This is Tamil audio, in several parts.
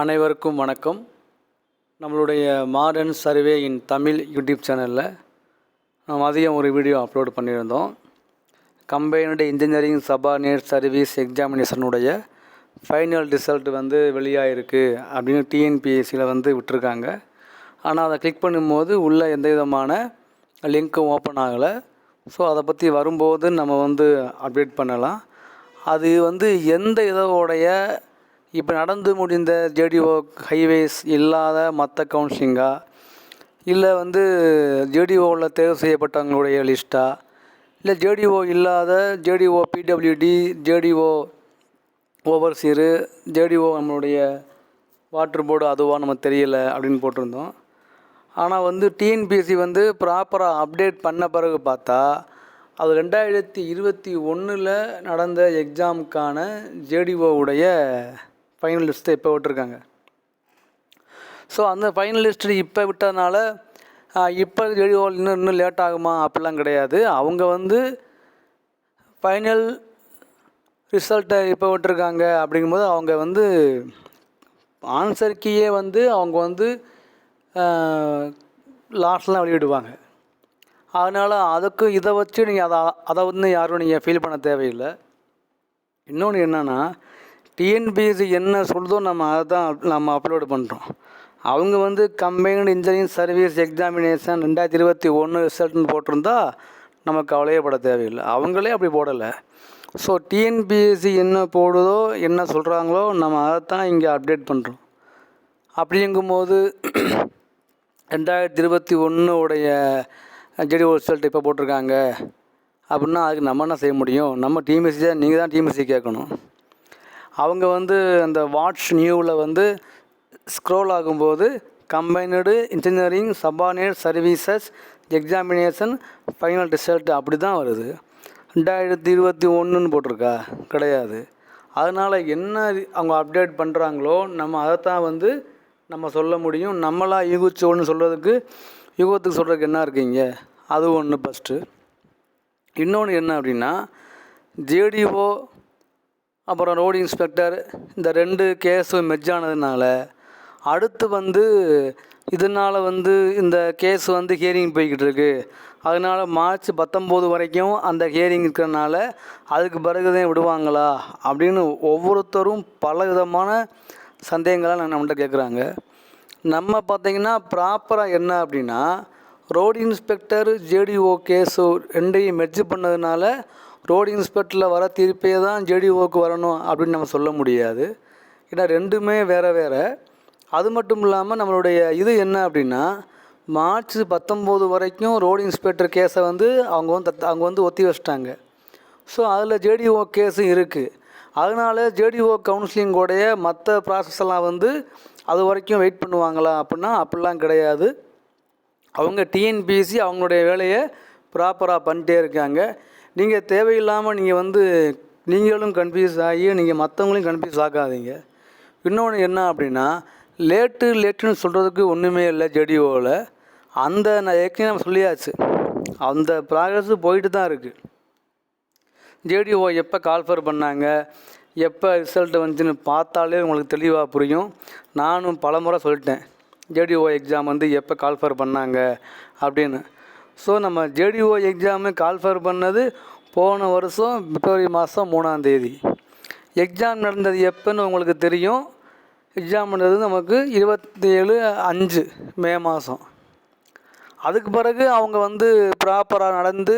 அனைவருக்கும் வணக்கம். நம்மளுடைய modern survey in Tamil YouTube சேனலில் நம்ம மதியம் ஒரு வீடியோ அப்லோட் பண்ணியிருந்தோம். கம்பைன்டு இன்ஜினியரிங் சபார்டினேட் சர்வீஸ் எக்ஸாமினேஷனுடைய ஃபைனல் ரிசல்ட் வந்து வெளியாகிருக்கு அப்படின்னு டிஎன்பிஎஸ்சியில் வந்து விட்டுருக்காங்க. ஆனால் அதை கிளிக் பண்ணும்போது உள்ளே எந்த விதமான லிங்க்கும் ஓப்பன் ஆகலை. ஸோ அதை பற்றி வரும்போது நம்ம வந்து அப்டேட் பண்ணலாம். அது வந்து எந்த இதோடைய இப்போ நடந்து முடிந்த ஜேடிஓ ஹைவேஸ் இல்லாத மற்ற கவுன்சிலிங்கா இல்லை வந்து ஜேடிஓவில் தேர்வு செய்யப்பட்டவங்களுடைய லிஸ்ட்டா இல்லை ஜேடிஓ இல்லாத JDO PWD JDO overseer JDO நம்மளுடைய வாட்டர் போர்டு அதுவாக நம்ம தெரியல அப்படின்னு போட்டிருந்தோம். ஆனால் வந்து டிஎன்பிஎஸ்சி வந்து ப்ராப்பராக அப்டேட் பண்ண பிறகு பார்த்தா அது ரெண்டாயிரத்தி இருபத்தி ஒன்றில் நடந்த எக்ஸாமுக்கான ஜேடிஓவுடைய ஃபைனல் லிஸ்ட்டை இப்போ விட்டுருக்காங்க. ஸோ அந்த ஃபைனல் லிஸ்ட்டு இப்போ விட்டதுனால இப்போ ஜேடிஓ இன்னும் இன்னும் லேட் ஆகுமா? அப்படிலாம் கிடையாது. அவங்க வந்து ஃபைனல் ரிசல்ட்டை இப்போ விட்டுருக்காங்க அப்படிங்கும்போது அவங்க வந்து ஆன்சர் வந்து அவங்க வந்து லாஸ்ட்லாம் வெளியிடுவாங்க. அதனால் அதுக்கு இதை வச்சு நீங்கள் அதை அதை வந்து யாரும் நீங்கள் ஃபீல் பண்ண தேவையில்லை. இன்னொன்று என்னென்னா டிஎன்பிஎஸ்சி என்ன சொல்லுதோ நம்ம அதை தான் நம்ம அப்லோடு பண்ணுறோம் அவங்க வந்து கம்பைன்டு இன்ஜினியரிங் சர்வீஸ் எக்ஸாமினேஷன் ரெண்டாயிரத்தி இருபத்தி ஒன்று ரிசல்ட்னு போட்டிருந்தா நமக்கு கவலையே தேவையில்லை. அவங்களே அப்படி போடலை. ஸோ டிஎன்பிஎஸ்சி என்ன போடுதோ என்ன சொல்கிறாங்களோ நம்ம அதை தான் இங்கே அப்டேட் பண்ணுறோம் அப்படிங்கும்போது ரெண்டாயிரத்தி இருபத்தி ஒன்று உடைய ஜெடிஓ ரிசல்ட் இப்போ போட்டிருக்காங்க. அப்படின்னா அதுக்கு நம்ம என்ன செய்ய முடியும்? நம்ம டிஎம்எஸ்சி தான் நீங்கள் தான் டிஎம்எஸ்சி கேட்கணும். அவங்க வந்து அந்த வாட்ச் நியூவில் வந்து ஸ்க்ரோல் ஆகும்போது combined engineering subordinate services examination final result அப்படி தான் வருது. ரெண்டாயிரத்தி இருபத்தி ஒன்றுன்னு போட்டிருக்கா? கிடையாது. அதனால் என்ன அவங்க அப்டேட் பண்ணுறாங்களோ நம்ம அதைத்தான் வந்து நம்ம சொல்ல முடியும். நம்மளாக யூகிச்சோன்னு ஒன்று சொல்கிறதுக்கு யுகத்துக்கு சொல்கிறதுக்கு என்ன இருக்கீங்க? அது ஒன்று ஃபஸ்ட்டு இன்னொன்று என்ன அப்படின்னா ஜேடிஓ அப்புறம் ரோடு இன்ஸ்பெக்டர் இந்த ரெண்டு கேஸும் மெர்ஜ் ஆனதுனால அடுத்து வந்து இதனால் வந்து இந்த கேஸ் வந்து ஹியரிங் போய்கிட்டு இருக்கு. அதனால் மார்ச் பத்தொம்போது வரைக்கும் அந்த ஹியரிங் இருக்கிறனால அதுக்கு பிறகுதான் விடுவாங்களா அப்படின்னு ஒவ்வொருத்தரும் பல விதமான சந்தேகங்களாக நான் நம்மகிட்ட கேட்குறாங்க. நம்ம பார்த்திங்கன்னா ப்ராப்பராக என்ன அப்படின்னா ரோடு இன்ஸ்பெக்டர் ஜேடிஓ கேஸு ரெண்டையும் மெர்ஜ் பண்ணதுனால ரோடு இன்ஸ்பெக்டரில் வர தீர்ப்பே தான் ஜேடிஓக்கு வரணும் அப்படின்னு நம்ம சொல்ல முடியாது. ஏன்னா ரெண்டுமே வேறு வேறு. அது மட்டும் இல்லாமல் நம்மளுடைய இது என்ன அப்படின்னா மார்ச் பத்தொம்போது வரைக்கும் ரோடு இன்ஸ்பெக்டர் கேஸை வந்து அவங்க வந்து அவங்க வந்து ஒத்தி வச்சிட்டாங்க. ஸோ அதில் ஜேடிஓ கேஸும் இருக்குது அதனால ஜேடிஓ கவுன்சிலிங்கோடைய மற்ற ப்ராசஸ் எல்லாம் வந்து அது வரைக்கும் வெயிட் பண்ணுவாங்களா அப்படின்னா அப்படிலாம் கிடையாது. அவங்க டிஎன்பிஎஸ்சி அவங்களுடைய வேலையை ப்ராப்பராக பண்ணிட்டே இருக்காங்க. நீங்கள் தேவையில்லாமல் நீங்கள் வந்து நீங்களும் கன்ஃபியூஸ் ஆகி நீங்கள் மற்றவங்களையும் கன்ஃபியூஸ் ஆக்காதீங்க இன்னொன்று என்ன அப்படின்னா லேட்டு லேட்டுன்னு சொல்கிறதுக்கு ஒன்றுமே இல்லை ஜெடிஓவில் அந்த நான் ஏற்கனவே நம்ம சொல்லியாச்சு. அந்த ப்ராக்ரஸ் போயிட்டு தான் இருக்குது ஜேடிஓ எப்போ கால்ஃபர் பண்ணாங்க எப்போ ரிசல்ட் வந்துச்சுன்னு பார்த்தாலே உங்களுக்கு தெளிவாக புரியும். நானும் பல முறை சொல்லிட்டேன். ஜேடிஓ எக்ஸாம் வந்து எப்போ கால்ஃபர் பண்ணாங்க அப்படின்னு. ஸோ நம்ம ஜேடிஓ எக்ஸாமு கால்ஃபர் பண்ணது போன வருஷம் பிப்ரவரி மாதம் மூணாந்தேதி எக்ஸாம் நடந்தது எப்போன்னு உங்களுக்கு தெரியும். எக்ஸாம் நடந்தது நமக்கு இருபத்தி ஏழு அஞ்சு மே மாதம் அதுக்கு பிறகு அவங்க வந்து ப்ராப்பராக நடந்து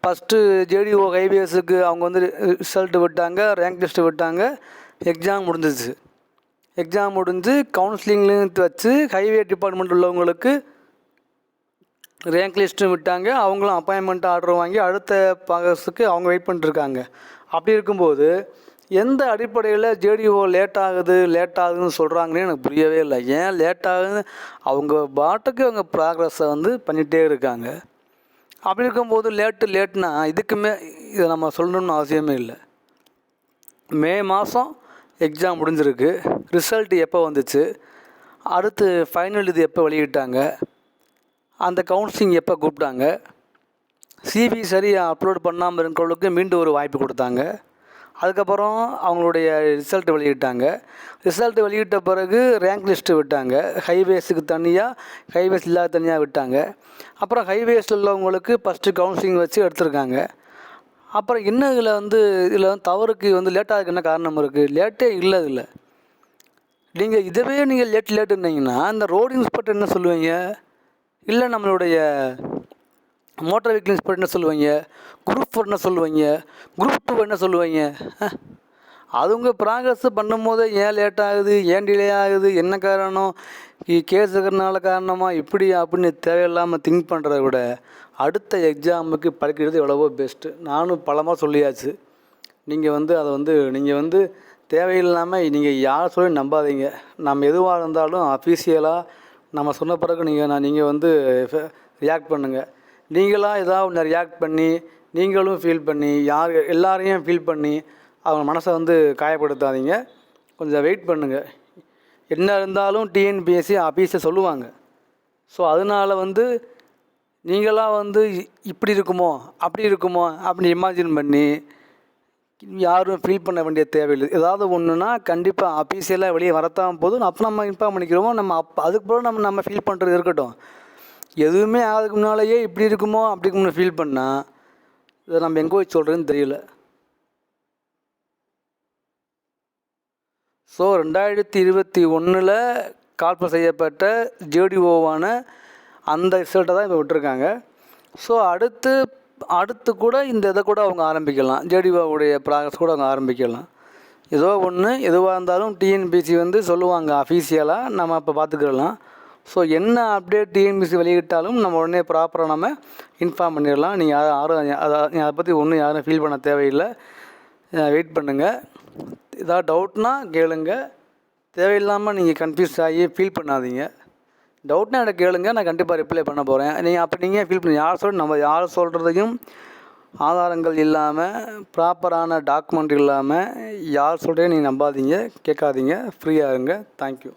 ஃபஸ்ட்டு ஜேடிஓ ஹைவேஸுக்கு அவங்க வந்து ரிசல்ட்டு விட்டாங்க ரேங்க் லிஸ்ட்டு விட்டாங்க. எக்ஸாம் முடிஞ்சிச்சு. எக்ஸாம் முடிஞ்சு கவுன்சிலிங்லேருந்து வச்சு ஹைவே டிபார்ட்மெண்ட் உள்ளவங்களுக்கு ரேங்க் லிஸ்ட்டும் விட்டாங்க. அவங்களும் அப்பாயின்மெண்ட் ஆர்டர் வாங்கி அடுத்த பாகஸுக்கு அவங்க வெயிட் பண்ணிட்டுருக்காங்க. அப்படி இருக்கும்போது எந்த அடிப்படையில் ஜேடிஓ லேட் ஆகுது லேட் ஆகுதுன்னு சொல்கிறாங்கன்னு எனக்கு புரியவே இல்லை. ஏன் லேட் ஆகுதுன்னு? அவங்க பாட்டுக்கு அவங்க ப்ராக்ரஸை வந்து பண்ணிகிட்டே இருக்காங்க. அப்படி இருக்கும்போது லேட்டு லேட்னா இதுக்குமே இதை நம்ம சொல்லணும்னு அவசியமே இல்லை. மே மாதம் எக்ஸாம் முடிஞ்சிருக்கு. ரிசல்ட் எப்போ வந்துச்சு? அடுத்து ஃபைனல் இது எப்போ வெளியிட்டாங்க? அந்த கவுன்சிலிங் எப்போ கூப்பிட்டாங்க? சிவி சரியாக அப்லோட் பண்ணாமல் இருக்கிறவங்களுக்கு மீண்டும் ஒரு வாய்ப்பு கொடுத்தாங்க. அதுக்கப்புறம் அவங்களுடைய ரிசல்ட் வெளியிட்டாங்க. ரிசல்ட் வெளியிட்ட பிறகு ரேங்க் லிஸ்ட்டு விட்டாங்க. ஹைவேஸுக்கு தனியாக ஹைவேஸ் இல்லாத தனியாக விட்டாங்க. அப்புறம் ஹைவேஸில் உள்ளவங்களுக்கு ஃபஸ்ட்டு கவுன்சிலிங் வச்சு எடுத்திருக்காங்க. அப்புறம் என்ன இதில் வந்து இதில் வந்து தவறுக்கு வந்து லேட்டாக என்ன காரணம் இருக்குது லேட்டே இல்லை இதில். நீங்கள் இதுவே நீங்கள் லேட் லேட்டுன்னீங்கன்னா இந்த ரோடு இன்ஸ்பெக்டர் என்ன சொல்லுவீங்க? இல்லை நம்மளுடைய மோட்டார் வெஹிக்கிள் இன்ஸ்பெக்டர் என்ன சொல்லுவீங்க? குரூப் ஃபோர் என்ன சொல்லுவீங்க? குரூப் டூ என்ன சொல்லுவீங்க? அவங்க அதுங்க ப்ராக்ரஸ் பண்ணும்போது ஏன் லேட் ஆகுது? ஏன் டிலே ஆகுது? என்ன காரணம்? கேஸ் இருக்கிறனால காரணமாக இப்படி அப்படின்னு தேவையில்லாமல் திங்க் பண்ணுறத விட அடுத்த எக்ஸாமுக்கு படிக்கிறது எவ்வளவோ பெஸ்ட்டு நானும் பலமாக சொல்லியாச்சு. நீங்கள் வந்து அதை வந்து நீங்கள் வந்து தேவையில்லாமல் நீங்கள் யார் சொல்லி நம்பாதீங்க. நம்ம எதுவாக இருந்தாலும் அஃபீஷியலாக நம்ம சொன்ன பிறகு நீங்கள் நான் நீங்கள் வந்து ரியாக்ட் பண்ணுங்கள் நீங்களாக ஏதாவது ஒன்று ரியாக்ட் பண்ணி நீங்களும் ஃபீல் பண்ணி யார் எல்லாரையும் ஃபீல் பண்ணி அவங்க மனசை வந்து காயப்படுத்தாதீங்க. கொஞ்சம் வெயிட் பண்ணுங்கள் என்ன இருந்தாலும் டிஎன்பிஎஸ்சி ஆஃபீஸை சொல்லுவாங்க. ஸோ அதனால் வந்து நீங்களாக வந்து இ- இப்படி இருக்குமோ அப்படி இருக்குமோ அப்படின்னு இமேஜின் பண்ணி யாரும் ஃபீல் பண்ண வேண்டிய தேவையில்லை. ஏதாவது ஒன்றுனா கண்டிப்பாக அஃபீஷியலாக வெளியே வரத்தான் போதும். அப்போ நம்ம இன்ஃபார்ம் பண்ணிக்கிறோமோ நம்ம அப்போ அதுக்கு பிறகு நம்ம நம்ம ஃபீல் பண்ணுறது இருக்கட்டும். எதுவுமே அதுக்கு முன்னாலேயே இப்படி இருக்குமோ அப்படி இருக்கும்னு ஃபீல் பண்ணால் இதை நம்ம எங்கே போய் சொல்கிறதுன்னு தெரியல. ஸோ ரெண்டாயிரத்தி இருபத்தி ஒன்றில் கால்பர் செய்யப்பட்ட ஜேடிஓவான அந்த ரிசல்ட்டை தான் இப்போ விட்டுருக்காங்க. ஸோ அடுத்து அடுத்து கூட இந்த இதை கூட அவங்க ஆரம்பிக்கலாம். ஜேடிஓவுடைய ப்ராகஸ் கூட அவங்க ஆரம்பிக்கலாம். ஏதோ ஒன்று எதுவாக இருந்தாலும் டிஎன்பிசி வந்து சொல்லுவாங்க அஃபீஷியலாக நம்ம இப்போ பார்த்துக்கிடலாம் ஸோ என்ன அப்டேட் டிஎன்பிசி வெளியிட்டாலும் நம்ம உடனே ப்ராப்பராக நம்ம இன்ஃபார்ம் பண்ணிடலாம். நீங்கள் யாரும் அதை அதை பற்றி ஒன்றும் யாரும் ஃபீல் பண்ண தேவையில்லை. வெயிட் பண்ணுங்கள் ஏதாவது டவுட்னால் கேளுங்க. தேவையில்லாமல் நீங்கள் கன்ஃபியூஸ் ஆகி ஃபீல் பண்ணாதீங்க. டவுட்னா எனக்கு கேளுங்க நான் கண்டிப்பாக ரிப்ளை பண்ண போகிறேன் நீங்கள் அப்போ நீங்கள் ஃபீல் பண்ணி யார் சொல் நம்ம யார் சொல்கிறதையும் ஆதாரங்கள் இல்லாமல் ப்ராப்பரான டாக்குமெண்ட் இல்லாமல் யார் சொல்கிறதையும் நீங்கள் நம்பாதீங்க கேட்காதீங்க ஃப்ரீயாக இருங்க. தேங்க்யூ